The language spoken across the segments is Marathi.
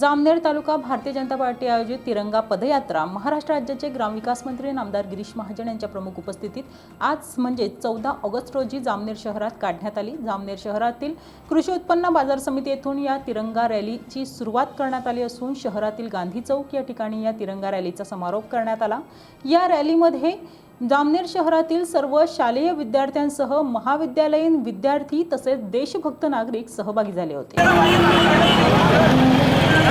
जामनेर तालुका भारतीय जनता पार्टी आयोजित तिरंगा पदयात्रा महाराष्ट्र राज्याचे ग्रामविकास मंत्री नामदार गिरीश महाजन यांच्या प्रमुख उपस्थितीत आज म्हणजे चौदा ऑगस्ट रोजी जामनेर शहरात काढण्यात आली. जामनेर शहरातील कृषी उत्पन्न बाजार समिती येथून या तिरंगा रॅलीची सुरुवात करण्यात आली असून शहरातील गांधी चौक या ठिकाणी या तिरंगा रॅलीचा समारोप करण्यात आला. या रॅलीमध्ये जामनेर शहरातील सर्व शालेय विद्यार्थ्यांसह महाविद्यालयीन विद्यार्थी तसेच देशभक्त नागरिक सहभागी झाले होते.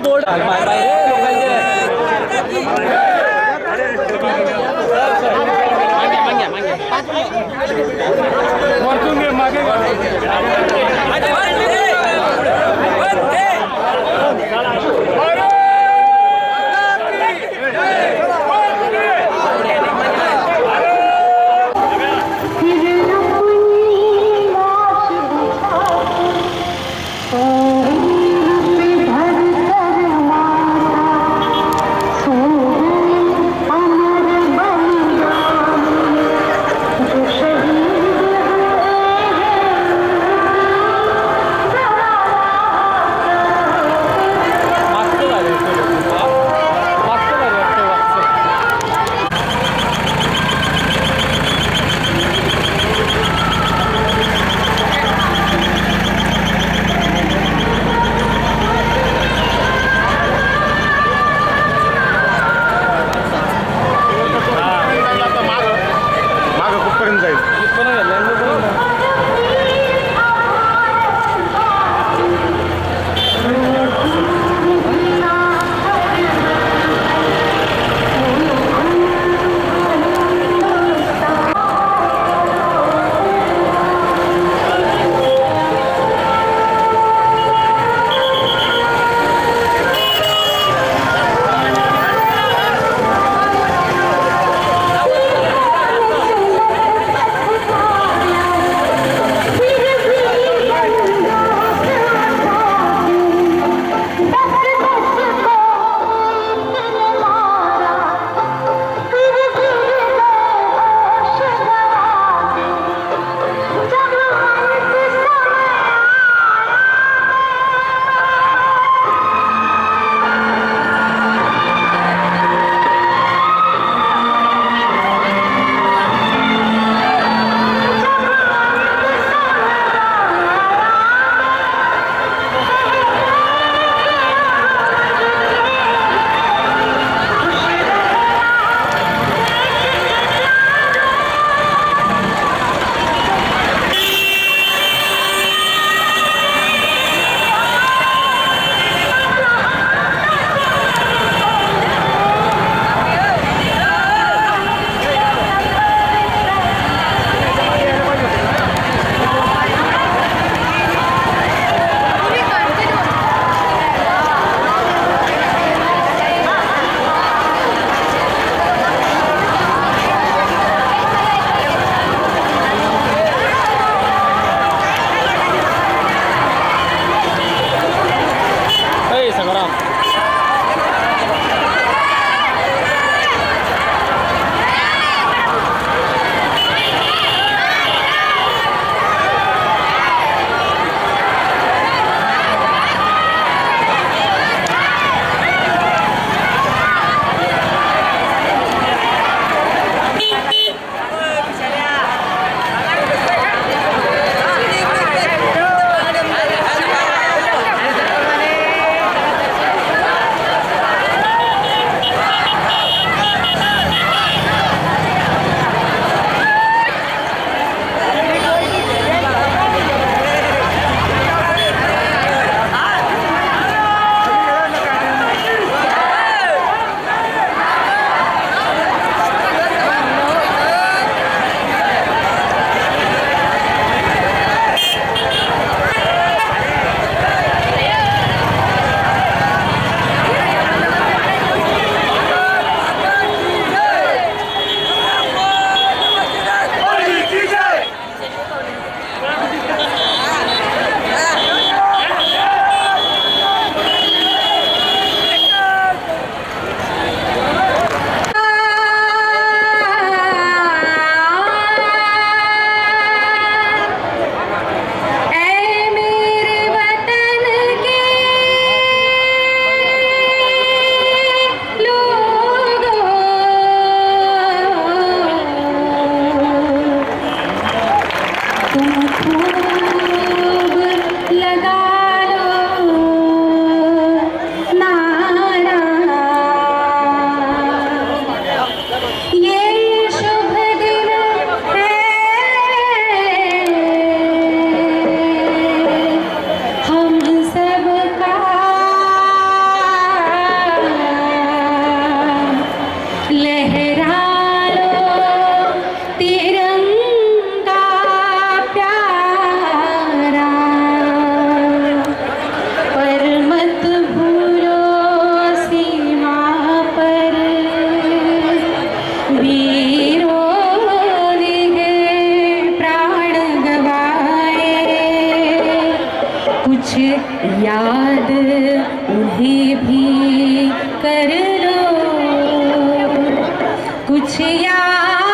बोर्ड हे 夕阳。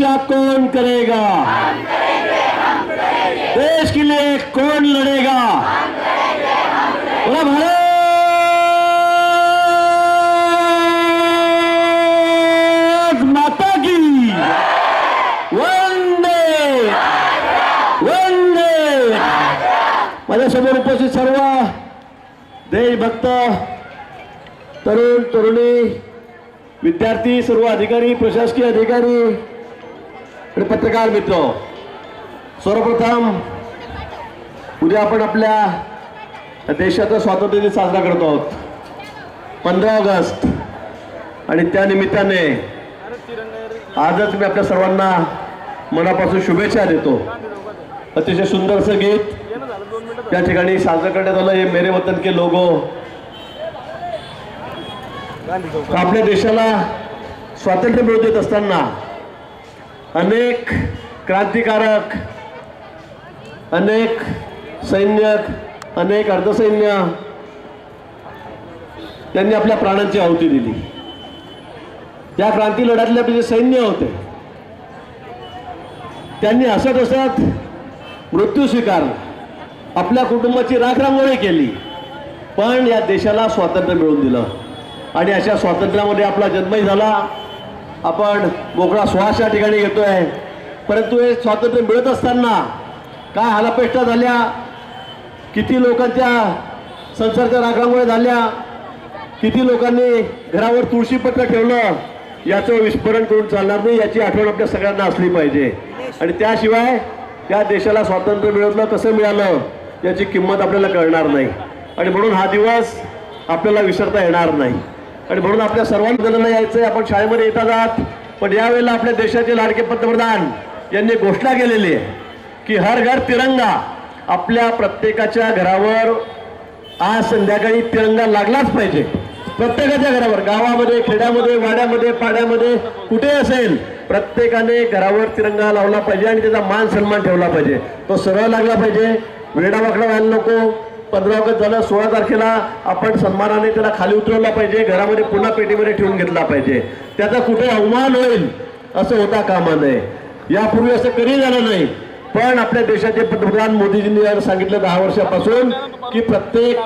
रक्षा कौन करेगा? देश के लिए कौन लड़ेगा? बोला माता की। वंदे। वंदे। माझ्यासमोर उपस्थित सर्व देशभक्त, तरुण, तरुणी, विद्यार्थी, सर्व अधिकारी, प्रशासकीय अधिकारी आणि पत्रकार मित्र सर्वप्रथम उद्या आपण आपल्या देशाचा स्वातंत्र्य दिन साजरा करतो आहोत. पंधरा ऑगस्ट. आणि त्या निमित्ताने आजच मी आपल्या सर्वांना मनापासून शुभेच्छा देतो. अतिशय सुंदरसं गीत या ठिकाणी साजरं करण्यात आलं. हे मेरे वतन के लोगो. आपल्या देशाला स्वातंत्र्य मिळवून देत असताना अनेक क्रांतिकारक अनेक सैन्यक अनेक अर्धसैन्य त्यांनी आपल्या प्राणांची आहुती दिली. या क्रांती लढ्यातले आपले जे सैन्य होते त्यांनी हसत हसत मृत्यू स्वीकारला. आपल्या कुटुंबाची राखरांगोळी केली. पण या देशाला स्वातंत्र्य मिळवून दिलं. आणि अशा स्वातंत्र्यामध्ये आपला जन्मही झाला. आपण मोकळा श्वास या ठिकाणी घेतोय. परंतु हे स्वातंत्र्य मिळत असताना काय हालापेष्टा झाल्या? किती लोकांच्या संसारच्या रागामुळे झाल्या? किती लोकांनी घरावर तुळशीपत्र ठेवलं? याचं विस्फोरण करून चालणार नाही याची आठवण आपल्या सगळ्यांना असली पाहिजे. आणि त्याशिवाय त्या देशाला स्वातंत्र्य मिळवलं कसं मिळालं याची किंमत आपल्याला कळणार नाही. आणि म्हणून हा दिवस आपल्याला विसरता येणार नाही. आणि म्हणून आपल्या सर्वांना यायचं आहे आपण शाळेमध्ये येता जात. पण यावेळेला आपल्या देशाचे लाडके पंतप्रधान यांनी घोषणा केलेली आहे की हर घर तिरंगा. आपल्या प्रत्येकाच्या घरावर आज संध्याकाळी तिरंगा लागलाच पाहिजे. प्रत्येकाच्या घरावर गावामध्ये खेड्यामध्ये वाड्यामध्ये पाड्यामध्ये कुठे असेल प्रत्येकाने घरावर तिरंगा लावला पाहिजे आणि त्याचा मान सन्मान ठेवला पाहिजे. तो सरळ लागला पाहिजे. वेडावाकडा व्हायला नको. पंधरा ऑगस्ट झालं सोळा तारखेला आपण सन्मानाने त्याला खाली उतरवला पाहिजे घरामध्ये पुन्हा पेटीमध्ये ठेवून घेतला पाहिजे. त्याचा कुठे अवमान होईल असं होता कामा नये. यापूर्वी असं कधी झालं नाही. पण आपल्या देशाचे पंतप्रधान मोदीजींनी यावर सांगितलं दहा वर्षापासून की प्रत्येक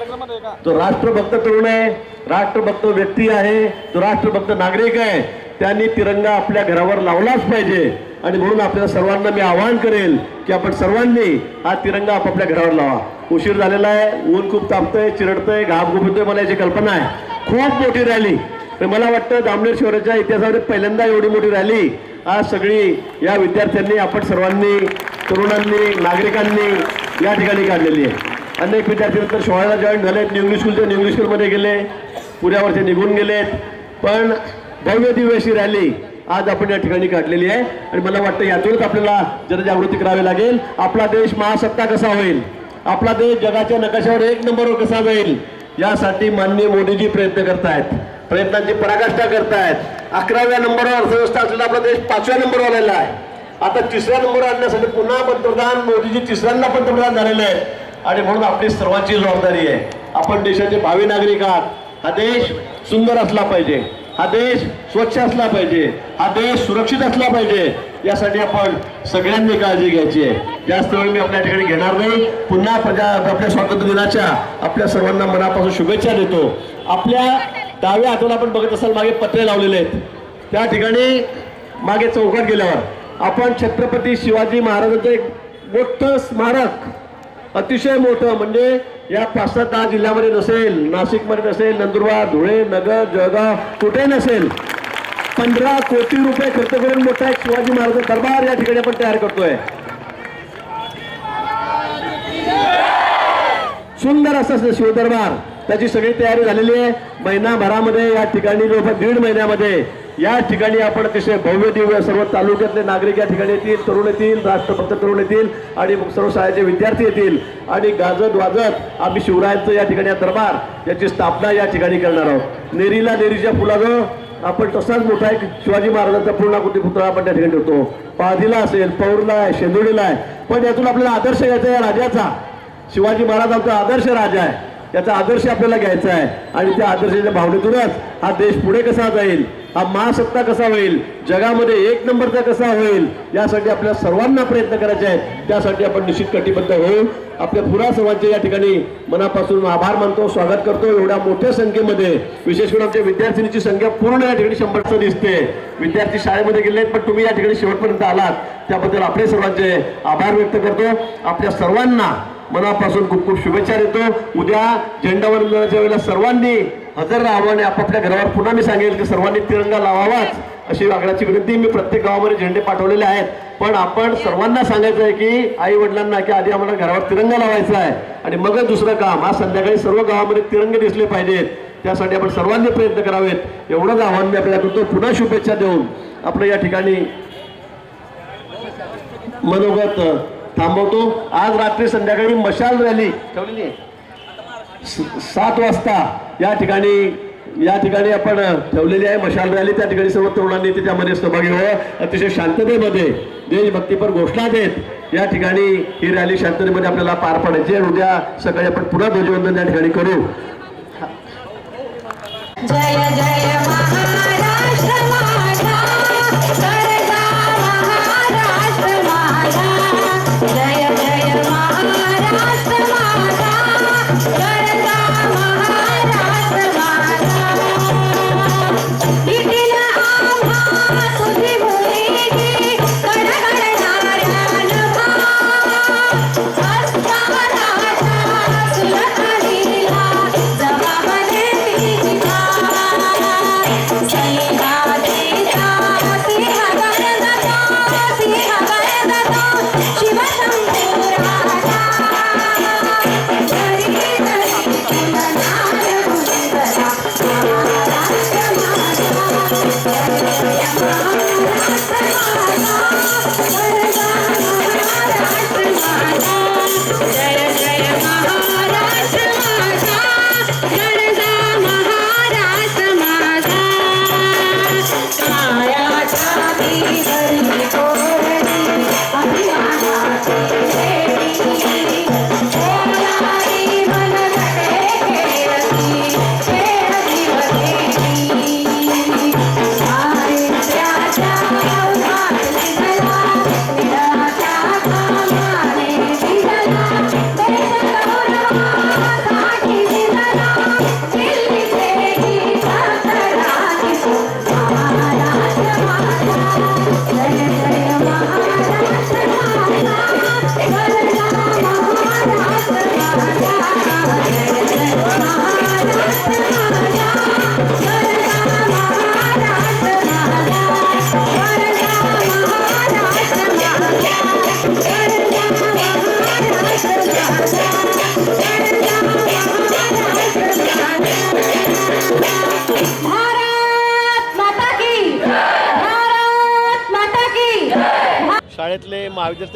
जो राष्ट्रभक्त तरुण आहे राष्ट्रभक्त व्यक्ती आहे जो राष्ट्रभक्त नागरिक आहे त्यांनी तिरंगा आपल्या घरावर लावलाच पाहिजे. आणि म्हणून आपल्याला सर्वांना मी आवाहन करेल की आपण सर्वांनी हा तिरंगा आपापल्या घरावर लावा. उशीर झालेला आहे ऊन खूप तापतंय चिरडतंय घाम घुमतोय मला याची कल्पना आहे. खूप मोठी रॅली. तर मला वाटतं जामनेर शहराच्या इतिहासामध्ये पहिल्यांदा एवढी मोठी रॅली आज सगळी या विद्यार्थ्यांनी आपण सर्वांनी तरुणांनी नागरिकांनी या ठिकाणी काढलेली आहे. अनेक विद्यार्थी नंतर सोहळ्याला जॉईन झालेत न्यू इंग्लिश स्कूलच्या न्यू इंग्लिश स्कूलमध्ये गेले पुण्यावरचे निघून गेलेत. पण भव्य दिव्य रॅली आज आपण या ठिकाणी काढलेली आहे. आणि मला वाटतं यातूनच आपल्याला जनजागृती करावी लागेल. आपला देश महासत्ता कसा होईल? आपला देश जगाच्या नकाशावर एक नंबरवर कसा जाईल? यासाठी माननीय मोदीजी प्रयत्न करतायत. प्रयत्नांची पराकाष्ठा करतायत. अकराव्या नंबरवर अर्थव्यवस्था असलेला आपला देश पाचव्या नंबरवर आलेला आहे. आता तिसऱ्या नंबर आणण्यासाठी पुन्हा पंतप्रधान मोदीजी तिसऱ्यांदा पंतप्रधान झालेले आहेत. आणि म्हणून आपली सर्वांची जबाबदारी आहे. आपण देशाचे भावी नागरिक आहात. हा देश सुंदर असला पाहिजे. हा देश स्वच्छ असला पाहिजे. हा देश सुरक्षित असला पाहिजे. यासाठी आपण सगळ्यांनी काळजी घ्यायची आहे. जास्त वेळ मी आपल्या ठिकाणी घेणार नाही. पुन्हा प्रजा आपल्या स्वातंत्र्य दिनाच्या आपल्या सर्वांना मनापासून शुभेच्छा देतो. आपल्या डाव्या हाताला आपण बघत असाल मागे पत्रे लावलेले आहेत. त्या ठिकाणी मागे चौकात गेल्यावर आपण छत्रपती शिवाजी महाराजांचं एक मोठं स्मारक अतिशय मोठं म्हणजे या पाच सात दहा जिल्ह्यामध्ये नसेल नाशिकमध्ये नसेल नंदुरबार धुळे नगर जळगाव कुठे नसेल पंधरा कोटी रुपये खर्च करून मोठा एक शिवाजी महाराज दरबार या ठिकाणी आपण तयार करतोय. सुंदर असं शिवदरबार. त्याची सगळी तयारी झालेली आहे. महिनाभरामध्ये या ठिकाणी जवळपास दीड महिन्यामध्ये या ठिकाणी आपण अतिशय भव्य दिव्य सर्व तालुक्यातले नागरिक या ठिकाणी येतील तरुण येतील राष्ट्रभक्त तरुण येतील आणि सर्व शाळेचे विद्यार्थी येतील. आणि गाजत वाजत आम्ही शिवरायांचं या ठिकाणी दरबार याची स्थापना या ठिकाणी करणार आहोत. नेरीला नेरीच्या फुलाजवळ आपण तसाच मोठा एक शिवाजी महाराजांचा पूर्णाकृती पुतळा आपण त्या ठिकाणी ठेवतो. पाधीला असेल पौरला आहे शेंदुडीला आहे. पण यातून आपल्याला आदर्श घ्यायचा या राजाचा. शिवाजी महाराज आमचा आदर्श राजा आहे. त्याचा आदर्श आपल्याला घ्यायचा आहे. आणि त्या आदर्शाच्या भावनेतूनच हा देश पुढे कसा जाईल हा महासत्ता कसा होईल जगामध्ये एक नंबरचा कसा होईल यासाठी आपल्या सर्वांना प्रयत्न करायचे आहेत. त्यासाठी आपण निश्चित कटिबद्ध होऊ. आपल्या पुरा सर्वांचे या ठिकाणी मनापासून आभार मानतो स्वागत करतो. एवढ्या मोठ्या संख्येमध्ये विशेष करून आमच्या विद्यार्थिनीची संख्या पूर्ण या ठिकाणी शंभरचं दिसते. विद्यार्थी शाळेमध्ये गेले आहेत पण तुम्ही या ठिकाणी शेवटपर्यंत आलात. त्याबद्दल आपले सर्वांचे आभार व्यक्त करतो. आपल्या सर्वांना मनापासून खूप खूप शुभेच्छा देतो. उद्या झेंडावंदनाच्या वेळेला सर्वांनी हजर राहावं आणि आपापल्या घरावर पुन्हा मी सांगेल की सर्वांनी तिरंगा लावावाच अशी वागण्याची विनंती मी प्रत्येक गावामध्ये झेंडे पाठवलेले आहेत. पण आपण सर्वांना सांगायचं आहे की आई वडिलांना की आधी आम्हाला घरावर तिरंगा लावायचा आहे. आणि मगच दुसरं काम आज संध्याकाळी सर्व गावामध्ये तिरंगे दिसले पाहिजेत. त्यासाठी आपण सर्वांनी प्रयत्न करावेत. एवढंच आव्हान मी आपल्याला करतो. पुन्हा शुभेच्छा देऊन आपलं या ठिकाणी मनोगत थांबवतो. आज रात्री संध्याकाळी मशाल रॅली. ठेवलेली आहे. सात वाजता या ठिकाणी या ठिकाणी आपण ठेवलेली आहे मशाल रॅली. त्या ठिकाणी सर्व तरुणांनी त्याच्यामध्ये सहभागी व्हावं. अतिशय शांततेमध्ये देशभक्तीपर घोषणा देत या ठिकाणी ही रॅली शांततेमध्ये आपल्याला पार पाडायची आहे. उद्या सकाळी आपण पुन्हा ध्वजवंदन या ठिकाणी करू. जय जय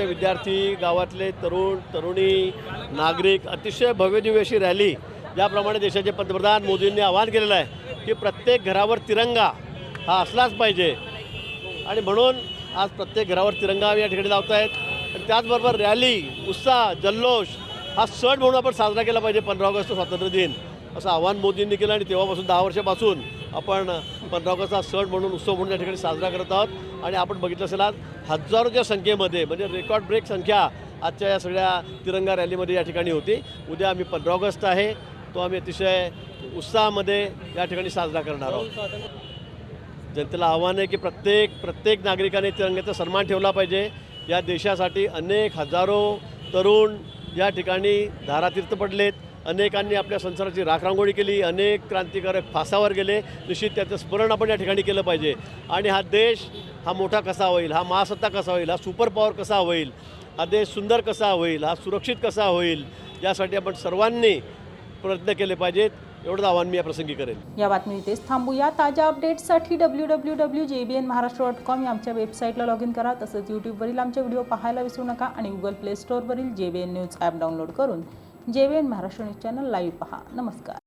विद्यार्थी गावातले तरुण तरुणी नागरिक अतिशय भव्यदिव्य अशी रॅली ज्याप्रमाणे देशाचे पंतप्रधान मोदींनी आवाहन केलेलं आहे की प्रत्येक घरावर तिरंगा हा असलाच पाहिजे. आणि म्हणून आज प्रत्येक घरावर तिरंगा या ठिकाणी लावत आहेत आणि त्याचबरोबर रॅली उत्साह जल्लोष हा सण म्हणून आपण साजरा केला पाहिजे पंधरा ऑगस्ट स्वातंत्र्य दिन. असं आव्हान मोदींनी केलं आणि तेव्हापासून दहा वर्षापासून आपण पंधरा सण म्हणून उत्सव म्हणून या ठिकाणी साजरा करत आहोत. आणि आपण बघितलं असेल आज हजारोच्या संख्येमध्ये म्हणजे रेकॉर्ड ब्रेक संख्या आजच्या या सगळ्या तिरंगा रॅलीमध्ये या ठिकाणी होती. उद्या आम्ही पंधरा ऑगस्ट आहे तो आम्ही अतिशय उत्साहामध्ये या ठिकाणी साजरा करणार आहोत. जनतेला आव्हान आहे की प्रत्येक प्रत्येक नागरिकाने तिरंग्याचा सन्मान ठेवला पाहिजे. या देशासाठी अनेक हजारो तरुण या ठिकाणी धारातीर्थ पडलेत. अनेकांनी आपल्या संसाराची राखरांगोळी केली अनेक क्रांतिकारक फासावर गेले. निश्चित त्याचं स्मरण आपण या ठिकाणी केलं पाहिजे. आणि हा देश हा मोठा कसा होईल हा महासत्ता कसा होईल हा सुपर पॉवर कसा होईल हा देश सुंदर कसा होईल हा सुरक्षित कसा होईल यासाठी आपण सर्वांनी प्रयत्न केले पाहिजेत. एवढंच आव्हान मी या प्रसंगी करेन. या बातमी इथेच थांबूया. ताज्या अपडेट्ससाठी W W W J B N Maharashtra dot com या आमच्या वेबसाईटला लॉग इन करा. तसंच यूट्यूबवरील आमचे व्हिडिओ पाहायला विसरू नका आणि Google play स्टोअरवरील J B N news app download करून J B N Maharashtra news channel live पहा. नमस्कार.